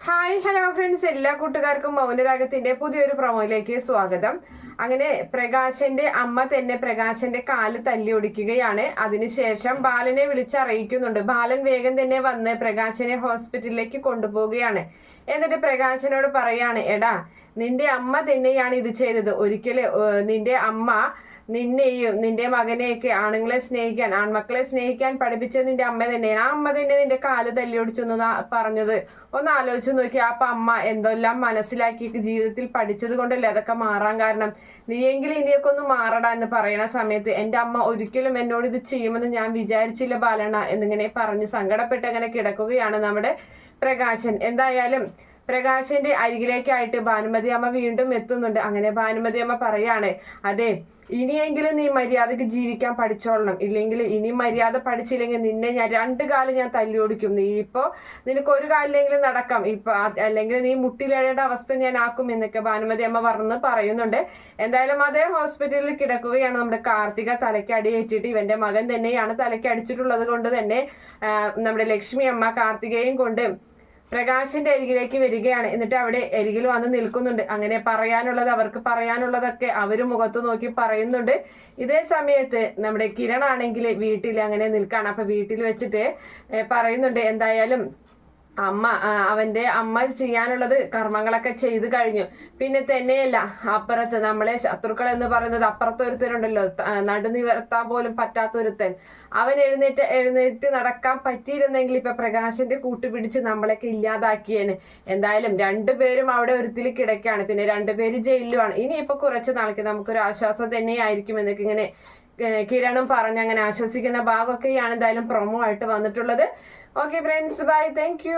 Hi hello friends എല്ലാ കൂട്ടുകാർക്കും മൗനരാഗത്തിന്റെ പുതിയൊരു പ്രൊമോയിലേക്ക് സ്വാഗതം. അങ്ങനെ പ്രകാശന്റെ അമ്മ തന്നെ പ്രകാശന്റെ കാൽ തല്ലി ഒടിക്കുകയാണ്. അതിനുശേഷം ബാലനെ വിളിച്ചറിയിക്കുന്നുണ്ട്. ബാലൻ വേഗം തന്നെ വന്ന് പ്രകാശനെ ഹോസ്പിറ്റലിലേക്ക് കൊണ്ടുപോവുകയാണ്. എന്നിട്ട് പ്രകാശനോട് പറയാണ് എടാ നിന്റെ അമ്മ തന്നെയാണ് ഇത് ചെയ്തത്. ഒരിക്കലും നിന്റെ അമ്മ നിന്നെയും നിന്റെ മകനെയൊക്കെ ആണുങ്ങളെ സ്നേഹിക്കാൻ ആൺമക്കളെ സ്നേഹിക്കാൻ പഠിപ്പിച്ച നിന്റെ അമ്മ തന്നെയാണ്. ആ അമ്മ തന്നെ നിന്റെ കാൽ തല്ലിയൊടിച്ചെന്ന് പറഞ്ഞത്. ഒന്ന് ആലോചിച്ച് നോക്കി അപ്പൊ അമ്മ എന്തെല്ലാം മനസ്സിലാക്കി ജീവിതത്തിൽ പഠിച്ചത് കൊണ്ടല്ലേ അതൊക്കെ മാറാൻ കാരണം. നീയെങ്കിലും ഇനിയൊക്കെ ഒന്ന് മാറടാ എന്ന് പറയണ സമയത്ത് എന്റെ അമ്മ ഒരിക്കലും എന്നോട് ഇത് ചെയ്യുമെന്ന് ഞാൻ വിചാരിച്ചില്ല ബാലണ എന്നിങ്ങനെ പറഞ്ഞ് സങ്കടപ്പെട്ട് അങ്ങനെ കിടക്കുകയാണ് നമ്മുടെ പ്രകാശൻ. എന്തായാലും പ്രകാശന്റെ അരികിലേക്കായിട്ട് ഭാനുമതി അമ്മ വീണ്ടും എത്തുന്നുണ്ട്. അങ്ങനെ ഭാനുമതി അമ്മ പറയാണ് അതെ ഇനിയെങ്കിലും നീ മര്യാദയ്ക്ക് ജീവിക്കാൻ പഠിച്ചോളണം. ഇല്ലെങ്കിൽ ഇനി മര്യാദ പഠിച്ചില്ലെങ്കിൽ നിന്നെ ഞാൻ രണ്ട് കാലം ഞാൻ തല്ലി ഓടിക്കും. നീ ഇപ്പോ നിനക്ക് ഒരു കാലിലെങ്കിലും നടക്കാം. ഇപ്പൊ അല്ലെങ്കിൽ നീ മുട്ടിലേഴേണ്ട അവസ്ഥ ഞാൻ ആക്കും എന്നൊക്കെ ഭാനുമതി അമ്മ പറഞ്ഞ് പറയുന്നുണ്ട്. എന്തായാലും അതേ ഹോസ്പിറ്റലിൽ കിടക്കുകയാണ്. നമ്മുടെ കാർത്തിക തലയ്ക്ക് അടിയേറ്റിട്ട് ഇവന്റെ മകൻ തന്നെയാണ് തലയ്ക്ക് അടിച്ചിട്ടുള്ളത് കൊണ്ട് തന്നെ നമ്മുടെ ലക്ഷ്മി അമ്മ കാർത്തികയും കൊണ്ട് പ്രകാശിന്റെ അരികിലേക്ക് വരികയാണ്. എന്നിട്ട് അവിടെ അരികിൽ വന്ന് നിൽക്കുന്നുണ്ട്. അങ്ങനെ പറയാനുള്ളത് അവർക്ക് പറയാനുള്ളതൊക്കെ അവർ മുഖത്ത് നോക്കി പറയുന്നുണ്ട്. ഇതേ സമയത്ത് നമ്മുടെ കിരൺ ആണെങ്കിൽ വീട്ടിൽ അങ്ങനെ നിൽക്കാണ്. അപ്പൊ വീട്ടിൽ വെച്ചിട്ട് പറയുന്നുണ്ട് എന്തായാലും അമ്മ അവന്റെ അമ്മ ചെയ്യാനുള്ളത് കർമ്മങ്ങളൊക്കെ ചെയ്ത് കഴിഞ്ഞു. പിന്നെ തന്നെയല്ല അപ്പുറത്ത് നമ്മളെ ശത്രുക്കൾ എന്ന് പറയുന്നത് അപ്പുറത്തൊരുത്തനുണ്ടല്ലോ നടുനിവർത്താൻ പോലും പറ്റാത്തൊരുത്തൻ അവൻ എഴുന്നേറ്റ് എഴുന്നേറ്റ് നടക്കാൻ പറ്റിയിരുന്നെങ്കിൽ ഇപ്പൊ പ്രകാശന്റെ കൂട്ടുപിടിച്ച് നമ്മളൊക്കെ ഇല്ലാതാക്കിയേന്. എന്തായാലും രണ്ടുപേരും അവിടെ ഒരുത്തിൽ കിടക്കാണ് പിന്നെ രണ്ടുപേര് ജയിലിലുമാണ്. ഇനിയിപ്പോ കുറച്ച് നാളേക്ക് നമുക്കൊരു ആശ്വാസം തന്നെയായിരിക്കും എന്നൊക്കെ ഇങ്ങനെ കിരണും പറഞ്ഞ് അങ്ങനെ ആശ്വസിക്കുന്ന ഭാഗമൊക്കെയാണ് എന്തായാലും പ്രൊമോ ആയിട്ട് വന്നിട്ടുള്ളത്. Okay friends bye thank